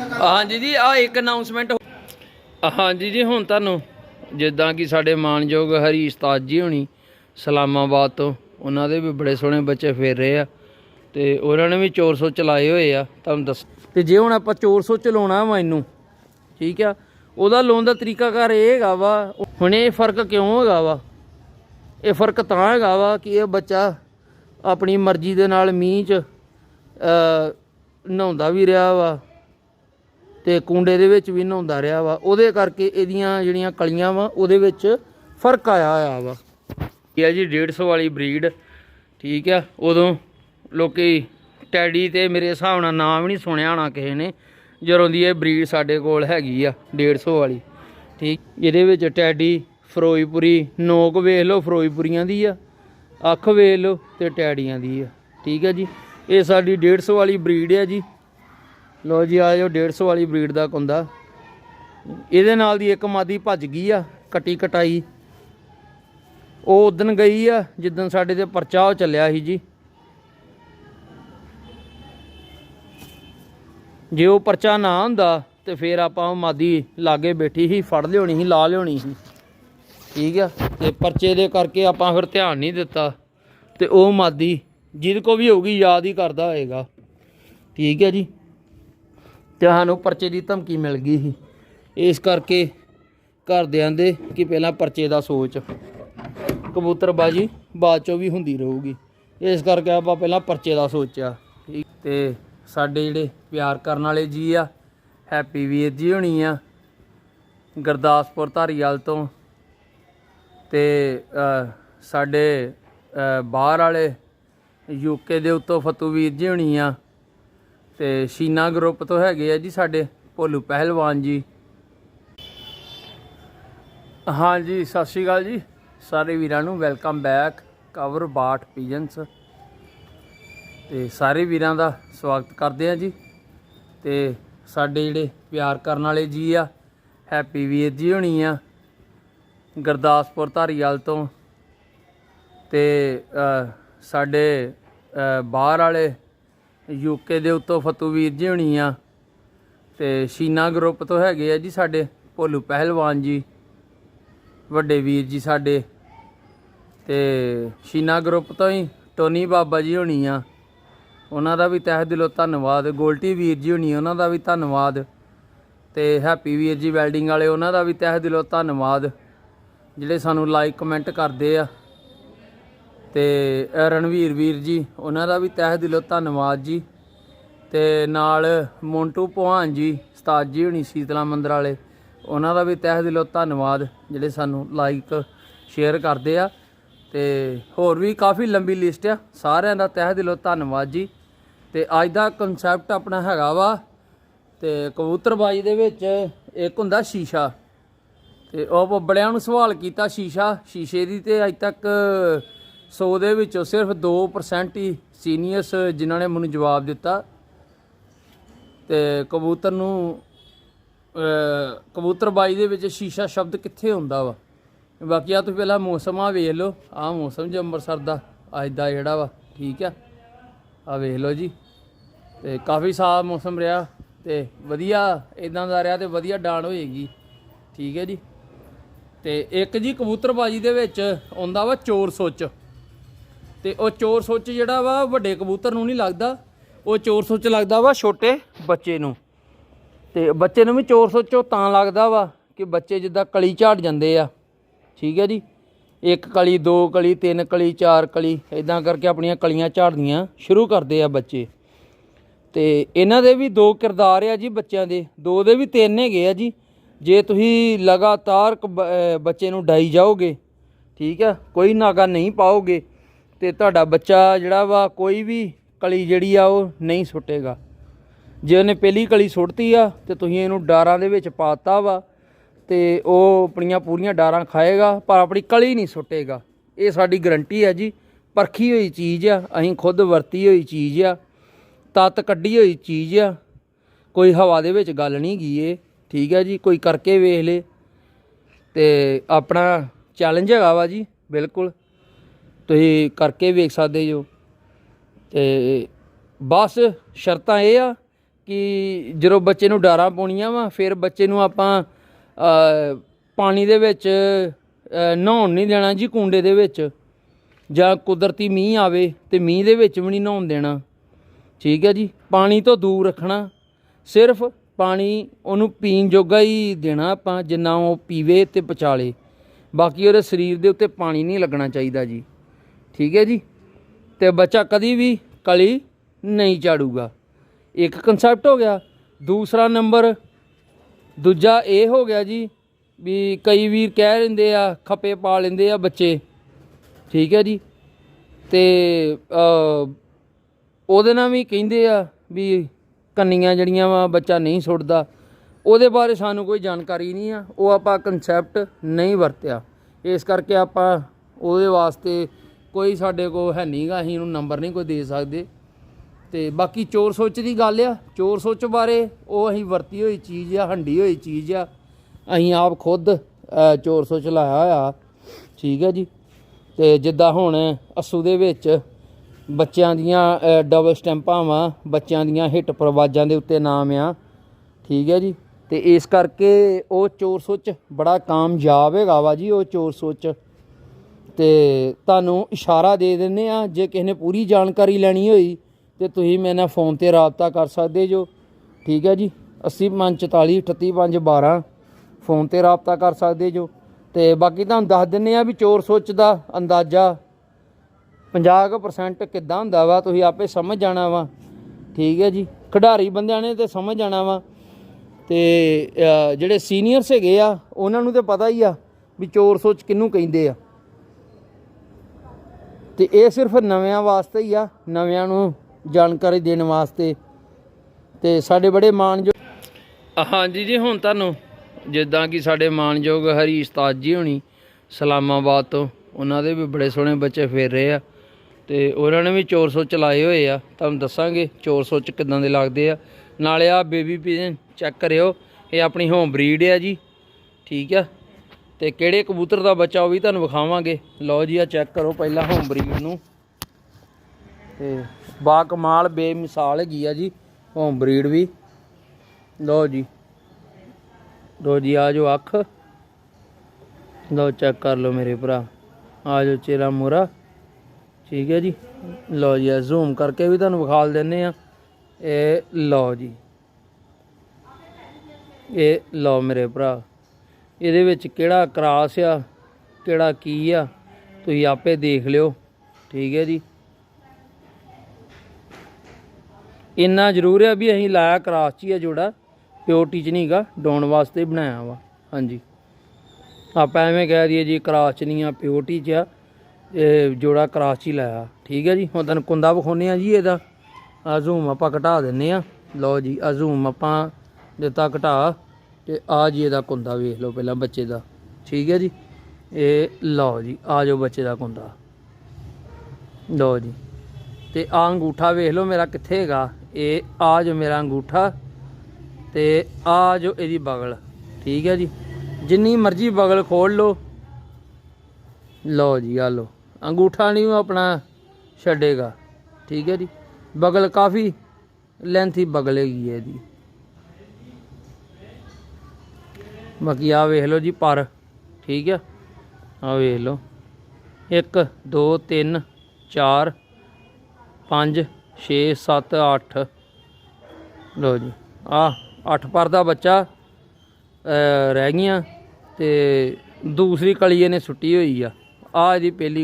ਹਾਂਜੀ ਜੀ ਆ ਇੱਕ ਅਨਾਉਂਸਮੈਂਟ ਹਾਂਜੀ ਜੀ, ਹੁਣ ਤੁਹਾਨੂੰ ਜਿੱਦਾਂ ਕਿ ਸਾਡੇ ਮਾਨਯੋਗ ਹਰੀ ਉਸਤਾਦ ਜੀ ਹੋਣੀ ਸਲਾਮਾਬਾਦ ਤੋਂ, ਉਹਨਾਂ ਦੇ ਵੀ ਬੜੇ ਸੋਹਣੇ ਬੱਚੇ ਫੇਰ ਰਹੇ ਆ ਤੇ ਉਹਨਾਂ ਨੇ ਵੀ 400 ਚਲਾਏ ਹੋਏ ਆ, ਤੁਹਾਨੂੰ ਦੱਸ ਤੇ ਜੇ ਹੁਣ ਆਪਾਂ 400 ਚਲਾਉਣਾ ਵਾ ਇਹਨੂੰ, ਠੀਕ ਆ, ਉਹਦਾ ਲੋਨ ਦਾ ਤਰੀਕਾ ਘਰ ਇਹ ਹੈਗਾ ਵਾ, ਹੁਣ ਇਹ ਫ਼ਰਕ ਕਿਉਂ ਹੈਗਾ ਵਾ? ਇਹ ਫ਼ਰਕ ਤਾਂ ਹੈਗਾ ਵਾ ਕਿ ਇਹ ਬੱਚਾ ਆਪਣੀ ਮਰਜ਼ੀ ਦੇ ਨਾਲ ਮੀਂਹ 'ਚ ਨਹਾਉਂਦਾ ਵੀ ਰਿਹਾ ਵਾ ਤੇ ਕੁੰਡੇ ਦੇ ਵਿੱਚ ਵੀ ਨਹਾਉਂਦਾ ਰਿਹਾ ਵਾ। ਉਹਦੇ ਕਰਕੇ ਇਹਦੀਆਂ ਜਿਹੜੀਆਂ ਕਲੀਆਂ ਵਾ, ਉਹਦੇ ਵਿੱਚ ਫ਼ਰਕ ਆਇਆ ਹੋਇਆ ਵਾ। ਇਹ ਹੈ ਜੀ 150 ਵਾਲੀ ਬਰੀਡ, ਠੀਕ ਆ। ਉਦੋਂ ਲੋਕੀ ਟੈਡੀ ਤੇ ਮੇਰੇ ਹਿਸਾਬ ਨਾਲ ਨਾਮ ਵੀ ਨਹੀਂ ਸੁਣਿਆ ਹੋਣਾ ਕਿਸੇ ਨੇ, ਜਦੋਂ ਦੀ ਇਹ ਬਰੀਡ ਸਾਡੇ ਕੋਲ ਹੈਗੀ ਆ 150 ਵਾਲੀ। ਠੀਕ, ਇਹਦੇ ਵਿੱਚ ਟੈਡੀ ਫਰੋਈਪੁਰੀ ਨੋਕ ਵੇਖ ਲਓ ਫਰੋਈਪੁਰੀਆਂ ਦੀ ਆ, ਅੱਖ ਵੇਖ ਲਓ ਤੇ ਟੈਡੀਆਂ ਦੀ ਆ। ਠੀਕ ਹੈ ਜੀ, ਇਹ ਸਾਡੀ 150 ਵਾਲੀ ਬਰੀਡ ਆ ਜੀ। ਲੋ ਜੀ, ਆ ਜੋ 150 ਵਾਲੀ ਬਰੀਡ ਦਾ ਕੁੰਦਾ ਇਹਦੇ ਨਾਲ ਦੀ ਇੱਕ ਮਾਦੀ ਭੱਜ ਗਈ ਆ, ਕਟੀ ਕਟਾਈ। ਉਹ ਉਦਣ ਗਈ ਆ, ਜਿੱਦਣ ਸਾਡੇ ਤੇ ਪਰਚਾ ਉਹ ਚੱਲਿਆ ਸੀ ਜੀ। ਜੇ ਉਹ ਪਰਚਾ ਨਾ ਹੁੰਦਾ, ਤੇ ਫਿਰ ਆਪਾਂ ਉਹ ਮਾਦੀ ਲਾਗੇ ਬੈਠੀ ਸੀ, ਫੜ ਲਿਆਉਣੀ ਸੀ, ਲਾ ਲਿਆਉਣੀ ਸੀ। ਠੀਕ ਆ? ਤੇ ਪਰਚੇ ਦੇ ਕਰਕੇ ਆਪਾਂ ਫਿਰ ਧਿਆਨ ਨਹੀਂ ਦਿੱਤਾ। ਤੇ ਉਹ ਮਾਦੀ, ਜਿਹਦੇ ਕੋ ਵੀ ਹੋਊਗੀ, ਯਾਦ ਹੀ ਕਰਦਾ ਹੋਏਗਾ। ਠੀਕ ਹੈ ਜੀ? ਤੇ ਸਾਨੂੰ ਪਰਚੇ ਦੀ ਧਮਕੀ ਮਿਲ ਗਈ ਸੀ। ਇਸ ਕਰਕੇ ਘਰਦਿਆਂ ਦੇ ਕਿ ਪਹਿਲਾਂ ਪਰਚੇ ਦਾ ਸੋਚ। ਕਬੂਤਰਬਾਜੀ ਬਾਅਦ ਚੋਂ ਵੀ ਹੁੰਦੀ ਰਹੂਗੀ। ਇਸ ਕਰਕੇ ਆਪਾਂ ਪਹਿਲਾਂ ਪਰਚੇ ਦਾ ਸੋਚਿਆ। ਠੀਕ ਤੇ ਸਾਡੇ ਜਿਹੜੇ ਪਿਆਰ ਕਰਨ ਵਾਲੇ ਜੀ ਆ, ਹੈਪੀ ਵੀਰ ਜੀ ਹੋਣੀ ਆ, ਗੁਰਦਾਸਪੁਰ ਧਾਰੀਵਾਲ ਤੋਂ। ਤੇ ਸਾਡੇ ਬਾਹਰ ਵਾਲੇ ਯੂਕੇ ਦੇ ਉੱਤੋਂ ਫਤੂ ਵੀਰ ਜੀ ਹੋਣੀ ਆ। ਤੇ ਸ਼ੀਨਾ ਗਰੁੱਪ ਤੋਂ ਹੈਗੇ ਆ ਜੀ ਸਾਡੇ ਭੋਲੂ ਪਹਿਲਵਾਨ ਜੀ। ਹਾਂਜੀ, ਸਤਿ ਸ਼੍ਰੀ ਅਕਾਲ ਜੀ। ਸਾਰੇ ਵੀਰਾਂ ਨੂੰ ਵੈਲਕਮ ਬੈਕ ਕਵਰ ਬਾਟ ਪੀਜਨਸ ਤੇ ਸਾਰੇ ਵੀਰਾਂ ਦਾ ਸਵਾਗਤ ਕਰਦੇ ਆ ਜੀ। ਤੇ ਸਾਡੇ ਜਿਹੜੇ ਪਿਆਰ ਕਰਨ ਵਾਲੇ ਜੀ ਆ ਹੈਪੀ ਵੀਰ ਜੀ ਹੋਣੀ ਆ, ਗੁਰਦਾਸਪੁਰ ਧਾਰੀਵਾਲ ਤੋਂ। ਤੇ ਸਾਡੇ ਬਾਹਰ ਵਾਲੇ ਯੂਕੇ ਦੇ ਉੱਤੋਂ ਫਤੂ ਵੀਰ ਜੀ ਹੋਣੀ ਆ। ਤੇ ਸ਼ੀਨਾ ਗਰੁੱਪ ਤੋਂ ਹੈਗੇ ਆ ਜੀ ਸਾਡੇ, ਭੋਲੂ ਪਹਿਲਵਾਨ ਜੀ, ਵੱਡੇ ਵੀਰ ਜੀ ਸਾਡੇ। ਤੇ ਸ਼ੀਨਾ ਗਰੁੱਪ ਤੋਂ ਹੀ ਟੋਨੀ ਬਾਬਾ ਜੀ ਹੋਣੀ ਆ। ਉਹਨਾਂ ਦਾ ਵੀ ਤਹਿ ਦਿਲੋਂ ਧੰਨਵਾਦ। ਗੋਲਟੀ ਵੀਰ ਜੀ ਹੋਣੀ, ਉਹਨਾਂ ਦਾ ਵੀ ਧੰਨਵਾਦ। ਤੇ ਹੈਪੀ ਵੀਰ ਜੀ ਵੈਲਡਿੰਗ ਵਾਲੇ, ਉਹਨਾਂ ਦਾ ਵੀ ਤਹਿ ਦਿਲੋਂ ਧੰਨਵਾਦ। ਜਿਹੜੇ ਸਾਨੂੰ ਲਾਈਕ ਕਮੈਂਟ ਕਰਦੇ ਆ। ਤੇ ਰਣਵੀਰ ਵੀਰ ਜੀ, ਉਹਨਾਂ ਦਾ ਵੀ ਤਹਿ ਦਿਲੋਂ ਧੰਨਵਾਦ ਜੀ। ਤੇ ਨਾਲ ਮੋਂਟੂ ਭਵਾਨ ਜੀ, ਉਸਤਾਦ ਜੀ ਹੁਣੀ ਸੀਤਲਾ ਮੰਦਰ ਵਾਲੇ, ਉਹਨਾਂ ਦਾ ਵੀ ਤਹਿ ਦਿਲੋਂ ਧੰਨਵਾਦ, ਜਿਹੜੇ ਸਾਨੂੰ ਲਾਈਕ ਸ਼ੇਅਰ ਕਰਦੇ ਆ। ਤੇ ਹੋਰ ਵੀ ਕਾਫੀ ਲੰਬੀ ਲਿਸਟ ਆ, ਸਾਰਿਆਂ ਦਾ ਤਹਿ ਦਿਲੋਂ ਧੰਨਵਾਦ ਜੀ। ਤੇ ਅੱਜ ਦਾ ਕਨਸੈਪਟ ਆਪਣਾ ਹੈਗਾ ਵਾ, ਤੇ ਕਬੂਤਰਬਾਜੀ ਦੇ ਵਿੱਚ ਇੱਕ ਹੁੰਦਾ ਸ਼ੀਸ਼ਾ। ਤੇ ਉਹ ਬੜਿਆਂ ਨੂੰ ਸਵਾਲ ਕੀਤਾ ਸ਼ੀਸ਼ਾ, ਸ਼ੀਸ਼ੇ ਦੀ ਤੇ ਅੱਜ ਤੱਕ 100 ਦੇ ਵਿੱਚੋਂ ਸਿਰਫ 2% ਹੀ ਸੀਨੀਅਰਸ ਜਿਨ੍ਹਾਂ ਨੇ ਮੈਨੂੰ ਜਵਾਬ ਦਿੱਤਾ ਤੇ ਕਬੂਤਰ ਨੂੰ ਅਹ, ਕਬੂਤਰਬਾਜੀ ਦੇ ਵਿੱਚ ਸ਼ੀਸ਼ਾ ਸ਼ਬਦ ਕਿੱਥੇ ਹੁੰਦਾ ਵਾ? ਬਾਕੀ ਆ ਤੁਸੀਂ ਪਹਿਲਾਂ ਮੌਸਮ ਆ ਵੇਖ ਲਓ। ਆ ਮੌਸਮ ਜੀ ਅੰਮ੍ਰਿਤਸਰ ਦਾ ਅੱਜ ਦਾ ਜਿਹੜਾ ਵਾ ਠੀਕ ਆ? ਆ ਵੇਖ ਲਓ ਜੀ। ਤੇ ਕਾਫੀ ਸਾਫ਼ ਮੌਸਮ ਰਿਹਾ ਤੇ ਵਧੀਆ ਇਦਾਂ ਦਾ ਰਿਹਾ ਤੇ ਵਧੀਆ ਡਾਣ ਹੋਏਗੀ। ਠੀਕ ਹੈ ਜੀ। ਤੇ ਇੱਕ ਜੀ ਕਬੂਤਰਬਾਜੀ ਦੇ ਵਿੱਚ ਆਉਂਦਾ ਵਾ ਚੋਰ ਸੋਚ। ਤੇ ਉਹ ਚੋਰ ਸੋਚ ਜਿਹੜਾ ਵਾ, ਵੱਡੇ ਕਬੂਤਰ ਨੂੰ ਨਹੀਂ ਲੱਗਦਾ। ਉਹ ਚੋਰ ਸੋਚ ਲੱਗਦਾ ਵਾ ਛੋਟੇ ਬੱਚੇ ਨੂੰ। ਤੇ ਬੱਚੇ ਨੂੰ ਵੀ ਚੋਰ ਸੁੱਚੋ ਤਾਂ ਲੱਗਦਾ ਵਾ ਕਿ ਬੱਚੇ ਜਿੱਦਾਂ ਕਲੀ ਝਾੜ ਜਾਂਦੇ ਆ। ਠੀਕ ਹੈ ਜੀ? ਇੱਕ ਕਲੀ, ਦੋ ਕਲੀ, ਤਿੰਨ ਕਲੀ, ਚਾਰ ਕਲੀ ਇਦਾਂ ਕਰਕੇ ਆਪਣੀਆਂ ਕਲੀਆਂ ਝਾੜਨੀਆਂ ਸ਼ੁਰੂ ਕਰਦੇ ਆ ਬੱਚੇ। ਤੇ ਇਹਨਾਂ ਦੇ ਵੀ ਦੋ ਕਿਰਦਾਰ ਆ ਜੀ ਬੱਚਿਆਂ ਦੇ। ਦੋ ਦੇ ਵੀ ਤਿੰਨ ਹੈਗੇ ਆ ਜੀ। ਜੇ ਤੁਸੀਂ ਲਗਾਤਾਰ ਬੱਚੇ ਨੂੰ ਡਾਈ ਜਾਓਗੇ, ਠੀਕ ਆ, ਕੋਈ ਨਾਗਾ ਨਹੀਂ ਪਾਓਗੇ ਤੇ ਤੁਹਾਡਾ ਬੱਚਾ ਜਿਹੜਾ ਵਾ, ਕੋਈ ਵੀ ਕਲੀ ਜਿਹੜੀ ਆ, ਉਹ ਨਹੀਂ ਸੁੱਟੇਗਾ। ਜੇ ਉਹਨੇ ਪਹਿਲੀ ਕਲੀ ਸੁੱਟਤੀ ਆ, ਤੇ ਤੁਸੀਂ ਇਹਨੂੰ ਡਾਰਾਂ ਦੇ ਵਿੱਚ ਪਾਤਾ ਵਾ, ਤੇ ਉਹ ਆਪਣੀਆਂ ਪੂਰੀਆਂ ਡਾਰਾਂ ਖਾਏਗਾ, ਪਰ ਆਪਣੀ ਕਲੀ ਨਹੀਂ ਸੁੱਟੇਗਾ। ਇਹ ਸਾਡੀ ਗਰੰਟੀ ਹੈ ਜੀ। ਪਰਖੀ ਹੋਈ ਚੀਜ਼ ਆ, ਅਸੀਂ ਖੁਦ ਵਰਤੀ ਹੋਈ ਚੀਜ਼ ਆ, ਤਤ ਕੱਢੀ ਹੋਈ ਚੀਜ਼ ਆ। ਕੋਈ ਹਵਾ ਦੇ ਵਿੱਚ ਗੱਲ ਨਹੀਂ ਗਈ ਇਹ, ਠੀਕ ਹੈ ਜੀ, ਕੋਈ ਕਰਕੇ ਵੇਖ ਲੇ। ਤੇ ਆਪਣਾ ਚੈਲੰਜ ਹੈਗਾ ਵਾ ਜੀ, ਬਿਲਕੁਲ। ਤੁਸੀਂ ਕਰਕੇ ਵੇਖ ਸਕਦੇ ਜੋ। ਤੇ ਬਸ ਸ਼ਰਤਾਂ ਇਹ ਆ ਕਿ ਜਦੋਂ ਬੱਚੇ ਨੂੰ ਡਾਰਾਂ ਪਾਉਣੀਆਂ ਵਾ, ਫਿਰ ਬੱਚੇ ਨੂੰ ਆਪਾਂ ਪਾਣੀ ਦੇ ਵਿੱਚ ਨਹਾਉਣ ਨਹੀਂ ਦੇਣਾ ਜੀ ਕੁੰਡੇ ਦੇ ਵਿੱਚ। ਜਾਂ ਕੁਦਰਤੀ ਮੀਂਹ ਆਵੇ ਤੇ ਮੀਂਹ ਦੇ ਵਿੱਚ ਵੀ ਨਹੀਂ ਨਹਾਉਣ ਦੇਣਾ। ਠੀਕ ਹੈ ਜੀ? ਪਾਣੀ ਤੋਂ ਦੂਰ ਰੱਖਣਾ। ਸਿਰਫ ਪਾਣੀ ਉਹਨੂੰ ਪੀਣ ਜੋਗਾ ਹੀ ਦੇਣਾ ਆਪਾਂ, ਜਿੰਨਾ ਉਹ ਪੀਵੇ ਤੇ ਪਚਾਲੇ। ਬਾਕੀ ਉਹਦੇ ਸਰੀਰ ਦੇ ਉੱਤੇ ਪਾਣੀ ਨਹੀਂ ਲੱਗਣਾ ਚਾਹੀਦਾ ਜੀ। ਠੀਕ ਹੈ ਜੀ? ਤੇ ਬੱਚਾ ਕਦੀ ਵੀ ਕਲੀ ਨਹੀਂ ਝਾੜੂਗਾ ਇੱਕ ਕਨਸੈਪਟ ਹੋ ਗਿਆ। ਦੂਸਰਾ ਨੰਬਰ ਦੂਜਾ ਇਹ ਹੋ ਗਿਆ ਜੀ ਵੀ ਕਈ ਵੀਰ ਕਹਿ ਲੈਂਦੇ ਆ, ਖੱਪੇ ਪਾ ਲੈਂਦੇ ਆ ਬੱਚੇ। ਠੀਕ ਹੈ ਜੀ? ਤੇ ਉਹਦੇ ਨਾਲ ਵੀ ਕਹਿੰਦੇ ਆ ਵੀ ਕੰਨੀਆਂ ਜਿਹੜੀਆਂ ਵਾ ਬੱਚਾ ਨਹੀਂ ਸੁੱਟਦਾ। ਉਹਦੇ ਬਾਰੇ ਸਾਨੂੰ ਕੋਈ ਜਾਣਕਾਰੀ ਨਹੀਂ ਆ। ਉਹ ਆਪਾਂ ਕਨਸੈਪਟ ਨਹੀਂ ਵਰਤਿਆ। ਇਸ ਕਰਕੇ ਆਪਾਂ ਉਹਦੇ ਵਾਸਤੇ ਕੋਈ ਸਾਡੇ ਕੋਲ ਹੈ ਨਹੀਂਗਾ ਅਸੀਂ ਉਹਨੂੰ ਨੰਬਰ ਨਹੀਂ ਕੋਈ ਦੇ ਸਕਦੇ। ਤੇ ਬਾਕੀ ਚੋਰ ਸੋਚ ਦੀ ਗੱਲ ਆ, ਚੋਰ ਸੋਚ ਬਾਰੇ ਉਹ ਅਸੀਂ ਵਰਤੀ ਹੋਈ ਚੀਜ਼ ਆ, ਹੰਡੀ ਹੋਈ ਚੀਜ਼ ਆ। ਅਸੀਂ ਆਪ ਖੁਦ ਚੋਰ ਸੋਚ ਲਾਇਆ ਹੋਇਆ। ਠੀਕ ਹੈ ਜੀ। ਤੇ ਜਿੱਦਾਂ ਹੁਣ ਅਸੂ ਦੇ ਵਿੱਚ ਬੱਚਿਆਂ ਦੀਆਂ ਡਬਲ ਸਟੈਂਪਾਂ ਵਾ, ਬੱਚਿਆਂ ਦੀਆਂ ਹਿੱਟ ਪ੍ਰਵਾਜਾਂ ਦੇ ਉੱਤੇ ਨਾਮ ਆ। ਠੀਕ ਹੈ ਜੀ। ਤੇ ਇਸ ਕਰਕੇ ਉਹ ਚੋਰ ਸੋਚ ਬੜਾ ਕਾਮਯਾਬ ਹੈਗਾ ਵਾ ਜੀ, ਉਹ ਚੋਰ ਸੋਚ। ਤੇ ਤੁਹਾਨੂੰ ਇਸ਼ਾਰਾ ਦੇ ਦਿੰਨੇ ਆ ਜੇ ਕਿਸੇ ਨੇ ਪੂਰੀ ਜਾਣਕਾਰੀ ਲੈਣੀ ਹੋਈ, ਤੇ ਤੁਸੀਂ ਮੇਰੇ ਨਾਲ ਫੋਨ ਤੇ ਰਾਬਤਾ ਕਰ ਸਕਦੇ ਜੋ। ਠੀਕ ਹੈ ਜੀ? 8044 38512 ਫੋਨ ਤੇ ਰਾਬਤਾ ਕਰ ਸਕਦੇ ਜੋ। ਤੇ ਬਾਕੀ ਤੁਹਾਨੂੰ ਦੱਸ ਦਿੰਨੇ ਆ ਵੀ ਚੋਰ ਸੋਚ ਦਾ ਅੰਦਾਜ਼ਾ 50% ਕਿੱਦਾਂ ਹੁੰਦਾ ਵਾ, ਤੁਸੀਂ ਆਪੇ ਸਮਝ ਜਾਣਾ ਵਾ। ਠੀਕ ਹੈ ਜੀ? ਖਿਡਾਰੀ ਬੰਦਿਆਂ ਨੇ ਤੇ ਸਮਝ ਜਾਣਾ ਵਾ। ਤੇ ਜਿਹੜੇ ਸੀਨੀਅਰਸ ਹੈਗੇ ਆ, ਉਹਨਾਂ ਨੂੰ ਤੇ ਪਤਾ ਹੀ ਆ ਵੀ ਚੋਰ ਸੋਚ ਕਿਹਨੂੰ ਕਹਿੰਦੇ ਆ। ਤੇ ਇਹ ਸਿਰਫ ਨਵਿਆਂ ਵਾਸਤੇ ਹੀ ਆ, ਨਵਿਆਂ ਨੂੰ ਜਾਣਕਾਰੀ ਦੇਣ ਵਾਸਤੇ। ਤੇ ਸਾਡੇ ਬੜੇ ਮਾਣਯੋਗ ਹਾਂਜੀ ਜੀ, ਹੁਣ ਤੁਹਾਨੂੰ ਜਿੱਦਾਂ ਕਿ ਸਾਡੇ ਮਾਣਯੋਗ ਹਰੀ ਉਸਤਾਦ ਜੀ ਹੋਣੀ, ਸਲਾਮਾਬਾਦ ਤੋਂ, ਉਹਨਾਂ ਦੇ ਵੀ ਬੜੇ ਸੋਹਣੇ ਬੱਚੇ ਫੇਰ ਰਹੇ ਆ। ਤੇ ਉਹਨਾਂ ਨੇ ਵੀ ਚੋਰ ਸੋਚ ਲਾਏ ਹੋਏ ਆ, ਤੁਹਾਨੂੰ ਦੱਸਾਂਗੇ ਚੋਰ ਸੋਚ ਕਿਦਾਂ ਦੇ ਲੱਗਦੇ ਆ। ਨਾਲੇ ਆ ਬੇਬੀ ਪੀਜਨ ਚੈੱਕ ਕਰਿਓ, ਇਹ ਆਪਣੀ ਹੋਮ ਬਰੀਡ ਆ ਜੀ, ਠੀਕ ਆ? ਤੇ ਕਿਹੜੇ ਕਬੂਤਰ ਦਾ ਬੱਚਾ ਉਹ ਵੀ ਤੁਹਾਨੂੰ ਵਿਖਾਵਾਂਗੇ। ਲਓ ਜੀ ਆ ਚੈੱਕ ਕਰੋ ਪਹਿਲਾਂ ਹੋਮਬਰੀਡ ਨੂੰ। ਤੇ ਬਾ ਕਮਾਲ ਬੇਮਿਸਾਲ ਹੈਗੀ ਆ ਜੀ ਹੋਮ ਬਰੀਡ ਵੀ। ਲਓ ਜੀ। ਲਓ ਜੀ, ਆ ਜੋ ਅੱਖ। ਲਓ ਚੈੱਕ ਕਰ ਲਓ ਮੇਰੇ ਭਰਾ। ਆ ਜੋ ਚੇਰਾ ਮੋਰਾ ਠੀਕ ਹੈ ਜੀ। ਲਓ ਜੀ ਆ ਜ਼ੂਮ ਕਰਕੇ ਵੀ ਤੁਹਾਨੂੰ ਵਿਖਾ ਦਿੰਨੇ ਆ। ਇਹ ਲਓ ਜੀ। ਇਹ ਲਓ ਮੇਰੇ ਭਰਾ। ਇਹਦੇ ਵਿੱਚ ਕਿਹੜਾ ਕਰਾਸ ਆ, ਕਿਹੜਾ ਕੀ ਆ, ਤੁਸੀਂ ਆਪੇ ਦੇਖ ਲਿਓ। ਠੀਕ ਹੈ ਜੀ। ਇੰਨਾ ਜ਼ਰੂਰ ਹੈ ਵੀ ਅਸੀਂ ਲਾਇਆ ਕਰਾਸ 'ਚ ਹੀ ਆ ਜੋੜਾ ਪਿਓਰਟੀ 'ਚ ਨਹੀਂਗਾ ਡਾਉਣ ਵਾਸਤੇ ਬਣਾਇਆ ਵਾ। ਹਾਂਜੀ। ਆਪਾਂ ਐਵੇਂ ਕਹਿ ਦਈਏ ਜੀ ਕਰਾਸ 'ਚ ਨਹੀਂ ਆ ਪਿਓਰਟੀ 'ਚ ਆ, ਇਹ ਜੋੜਾ ਕਰਾਸ 'ਚ ਹੀ ਲਾਇਆ। ਠੀਕ ਹੈ ਜੀ। ਹੁਣ ਤੁਹਾਨੂੰ ਕੁੰਦਾ ਵਿਖਾਉਂਦੇ ਆ ਜੀ ਇਹਦਾ। ਆ ਜ਼ੂਮ ਆਪਾਂ ਘਟਾ ਦਿੰਨੇ ਆ ਲਓ ਜੀ ਆ ਜ਼ੂਮ ਆਪਾਂ ਦਿੱਤਾ ਘਟਾ। ਤੇ ਆ ਜੀ ਇਹਦਾ ਕੁੰਦਾ ਵੇਖ ਲਓ ਪਹਿਲਾਂ ਬੱਚੇ ਦਾ। ਠੀਕ ਹੈ ਜੀ? ਇਹ ਲਓ ਜੀ, ਆ ਜਾਓ ਬੱਚੇ ਦਾ ਕੁੰਦਾ ਲਓ ਜੀ। ਤੇ ਆ ਅੰਗੂਠਾ ਵੇਖ ਲਓ ਮੇਰਾ ਕਿੱਥੇ ਹੈਗਾ। ਇਹ ਆ ਜੋ ਮੇਰਾ ਅੰਗੂਠਾ ਤੇ ਆ ਜੋ ਇਹਦੀ ਬਗਲ। ਠੀਕ ਹੈ ਜੀ? ਜਿੰਨੀ ਮਰਜ਼ੀ ਬਗਲ ਖੋਲ ਲਓ। ਲਓ ਜੀ, ਆ ਲਓ। ਅੰਗੂਠਾ ਨਹੀਂ ਉਹ ਆਪਣਾ ਛੱਡੇਗਾ। ਠੀਕ ਹੈ ਜੀ? ਬਗਲ ਕਾਫੀ ਲੈਂਥੀ ਬਗਲ ਹੈਗੀ ਹੈ ਇਹਦੀ। ਬਾਕੀ ਆ ਵੇਖ ਲਓ ਜੀ ਪਰ, ਠੀਕ ਆ? ਆ ਵੇਖ ਲਓ। 1 2 3 4 5 6 7 8 ਲਓ ਜੀ। ਆ 8 ਪਰ ਦਾ ਬੱਚਾ ਰਹਿ ਗਈਆਂ ਤੇ ਦੂਸਰੀ ਕਲੀ ਇਹਨੇ ਸੁੱਟੀ ਹੋਈ ਆ। ਆ ਇਹਦੀ ਪਹਿਲੀ